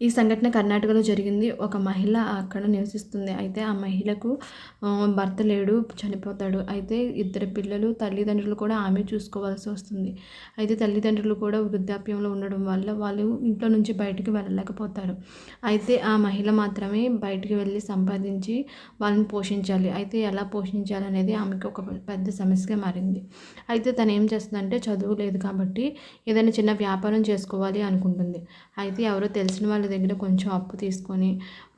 ఈ సంఘటన కర్ణాటకలో జరిగింది. ఒక మహిళ అక్కడ నివసిస్తుంది. అయితే ఆ మహిళకు భర్త లేడు చనిపోతాడు. అయితే ఇద్దరు పిల్లలు తల్లిదండ్రులు కూడా ఆమె చూసుకోవాల్సి వస్తుంది. అయితే తల్లిదండ్రులు కూడా వృద్ధాప్యంలో ఉండడం వల్ల వాళ్ళు ఇంట్లో నుంచి బయటకు వెళ్ళలేకపోతారు. అయితే ఆ మహిళ మాత్రమే బయటికి వెళ్ళి సంపాదించి వాళ్ళని పోషించాలి. అయితే ఎలా పోషించాలి అనేది ఆమెకు ఒక పెద్ద సమస్యగా మారింది. అయితే తను ఏం చేస్తుందంటే చదువు లేదు కాబట్టి ఏదైనా చిన్న వ్యాపారం చేసుకోవాలి అనుకుంటుంది. అయితే ఎవరో తెలిసిన వాళ్ళు దగ్గర కొంచెం అప్పు తీసుకొని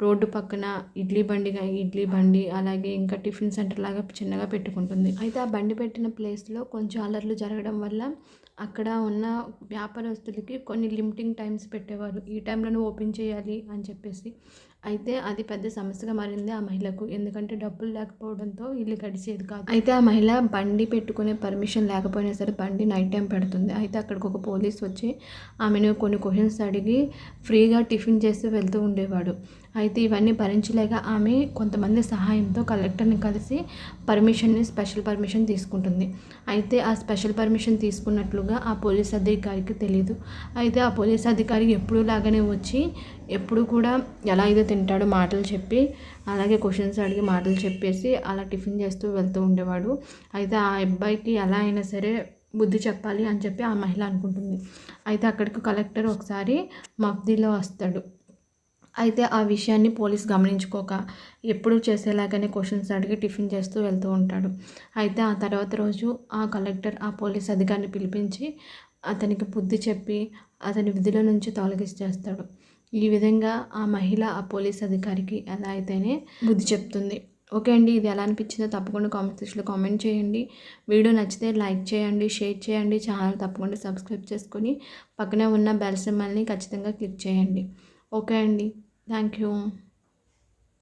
రోడ్డు పక్కన ఇడ్లీ బండిగా ఇడ్లీ బండి అలాగే ఇంకా టిఫిన్ సెంటర్ లాగా చిన్నగా పెట్టుకుంటుంది. అయితే ఆ బండి పెట్టిన ప్లేస్లో కొంచెం అలర్లు జరగడం వల్ల అక్కడ ఉన్న వ్యాపారస్తులకి కొన్ని లిమిటింగ్ టైమ్స్ పెట్టేవారు. ఈ టైంలోనే ఓపెన్ చేయాలి అని చెప్పేసి. అయితే అది పెద్ద సమస్యగా మారింది ఆ మహిళకు. ఎందుకంటే డబ్బులు లేకపోవడంతో ఇల్లు గడిచేది కాదు. అయితే ఆ మహిళ బండి పెట్టుకునే పర్మిషన్ లేకపోయినా సరే బండి నైట్ టైం పెడుతుంది. అయితే అక్కడికి ఒక పోలీస్ వచ్చి ఆమెను కొన్ని క్వశ్చన్స్ అడిగి ఫ్రీగా టిఫిన్ టిఫిన్ చేసి వెళ్తూ ఉండేవాడు. అయితే ఇవన్నీ భరించలేక ఆమె కొంతమంది సహాయంతో కలెక్టర్ని కలిసి పర్మిషన్ని స్పెషల్ పర్మిషన్ తీసుకుంటుంది. అయితే ఆ స్పెషల్ పర్మిషన్ తీసుకున్నట్లుగా ఆ పోలీస్ అధికారికి తెలియదు అయితే ఆ పోలీస్ అధికారి ఎప్పుడు లాగానే వచ్చి ఎప్పుడు కూడా ఎలా అయితే తింటాడో మాటలు చెప్పి అలాగే క్వశ్చన్స్ అడిగి మాటలు చెప్పేసి అలా టిఫిన్ చేస్తూ వెళ్తూ ఉండేవాడు. అయితే ఆ అబ్బాయికి ఎలా అయినా సరే బుద్ధి చెప్పాలి అని చెప్పి ఆ మహిళ అనుకుంటుంది. అయితే అక్కడికి కలెక్టర్ ఒకసారి మఫ్దీలో వస్తాడు. అయితే ఆ విషయాన్ని పోలీస్ గమనించుకోక ఎప్పుడు చేసేలాగానే క్వశ్చన్స్ అడిగి టిఫిన్ చేస్తూ వెళ్తూ ఉంటాడు. అయితే ఆ తర్వాత రోజు ఆ కలెక్టర్ ఆ పోలీస్ అధికారిని పిలిపించి అతనికి బుద్ధి చెప్పి అతని విధుల నుంచి తొలగించేస్తాడు. ఈ విధంగా ఆ మహిళ ఆ పోలీస్ అధికారికి ఎలా అయితేనే బుద్ధి చెప్తుంది. ఓకే అండి ఇది ఎలా అనిపించిందో తప్పకుండా కామెంట్ సెక్షన్లో కామెంట్ చేయండి. వీడియో నచ్చితే లైక్ చేయండి షేర్ చేయండి ఛానల్ తప్పకుండా సబ్స్క్రైబ్ చేసుకొని పక్కనే ఉన్న బెల్ సింబల్ని ఖచ్చితంగా క్లిక్ చేయండి. ఓకే అండి థ్యాంక్ యూ